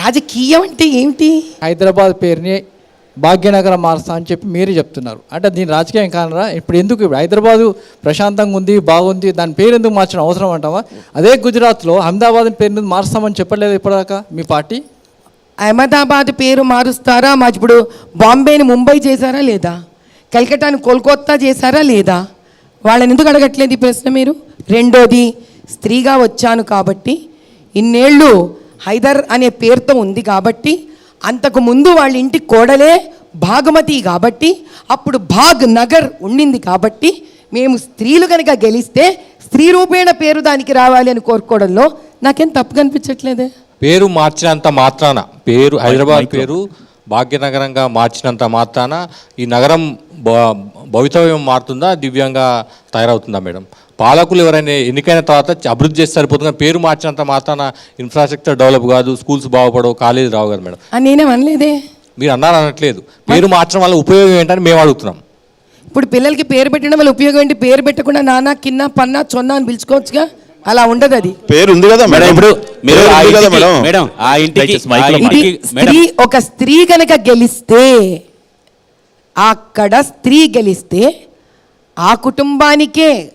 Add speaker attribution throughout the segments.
Speaker 1: రాజకీయం అంటే ఏమిటి?
Speaker 2: హైదరాబాద్ పేరుని భాగ్యనగరం మారుస్తా అని చెప్పి మీరే చెప్తున్నారు. అంటే దీని రాజకీయం కానరా? ఇప్పుడు ఎందుకు ఇప్పుడు హైదరాబాదు ప్రశాంతంగా ఉంది బాగుంది దాని పేరు ఎందుకు మార్చడం అవసరం అంటావా? అదే గుజరాత్లో అహ్మదాబాద్ పేరు మారుస్తామని చెప్పలేదు ఇప్పటిదాకా మీ పార్టీ?
Speaker 1: అహ్మదాబాద్ పేరు మారుస్తారా? మా ఇప్పుడు బాంబేని ముంబై చేశారా లేదా? కలకట్టాని కోల్కత్తా చేశారా లేదా? వాళ్ళని ఎందుకు అడగట్లేదు ఈ ప్రశ్న మీరు? రెండోది స్త్రీగా వచ్చాను కాబట్టి ఇన్నేళ్ళు హైదర్ అనే పేరుతో ఉంది కాబట్టి అంతకు ముందు వాళ్ళ ఇంటి కోడలే భాగమతి కాబట్టి అప్పుడు భాగ్ నగర్ ఉండింది కాబట్టి మేము స్త్రీలు కనుక గెలిస్తే స్త్రీ రూపేణ పేరు దానికి రావాలి అని కోరుకోవడంలో నాకేం తప్పు కనిపించట్లేదే?
Speaker 3: పేరు మార్చినంత మాత్రాన పేరు హైదరాబాద్ పేరు భాగ్యనగరంగా మార్చినంత మాత్రాన ఈ నగరం భవితవ్యం మారుతుందా దివ్యంగా తయారవుతుందా మేడం? పాలకులు ఎవరైనా ఎన్నికైన తర్వాత అభివృద్ధి చేస్తే సరిపోతుంది? పేరు మార్చినంత మాత్రాన ఇన్ఫ్రాస్ట్రక్చర్ డెవలప్ కాదు స్కూల్స్ బాగుపడవు కాలేజీ రావు కదా మేడం?
Speaker 1: అని నేనేం అనలేదే.
Speaker 3: మీరు అన్నారు అనట్లేదు. పేరు మార్చడం వల్ల ఉపయోగం ఏంటని మేము అడుగుతున్నాం.
Speaker 1: ఇప్పుడు పిల్లలకి పేరు పెట్టడం వల్ల ఉపయోగం ఏంటి? పేరు పెట్టకుండా నాన్న కిన్న పన్న చొన్న అని పిలుచుకోవచ్చుగా? అలా ఉండదు అది.
Speaker 4: పేరు ఉంది కదా
Speaker 5: మేడం? ఇప్పుడు మీరు
Speaker 4: మేడం?
Speaker 5: ఆ ఇంటికి
Speaker 1: ఒక స్త్రీ కనుక గెలిస్తే అక్కడ స్త్రీ గెలిస్తే ఆ కుటుంబానికే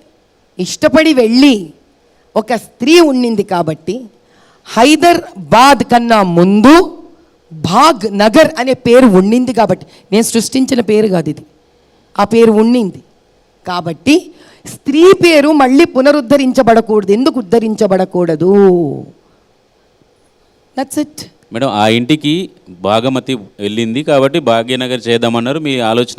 Speaker 1: ఇష్టపడి వెళ్ళి ఒక స్త్రీ ఉండింది కాబట్టి హైదరాబాద్ కన్నా ముందు భాగ్ నగర్ అనే పేరు ఉండింది కాబట్టి నేను సృష్టించిన పేరు కాదు ఇది. ఆ పేరు ఉండింది. కాబట్టి స్త్రీ పేరు మళ్ళీ పునరుద్ధరించబడకూడదు. ఎందుకు ఉద్ధరించబడకూడదు? దట్స్ ఇట్
Speaker 5: మేడం ఆ ఇంటికి భాగమతి వెళ్ళింది కాబట్టి భాగ్యనగర్ చేద్దామన్నారు. మీ ఆలోచన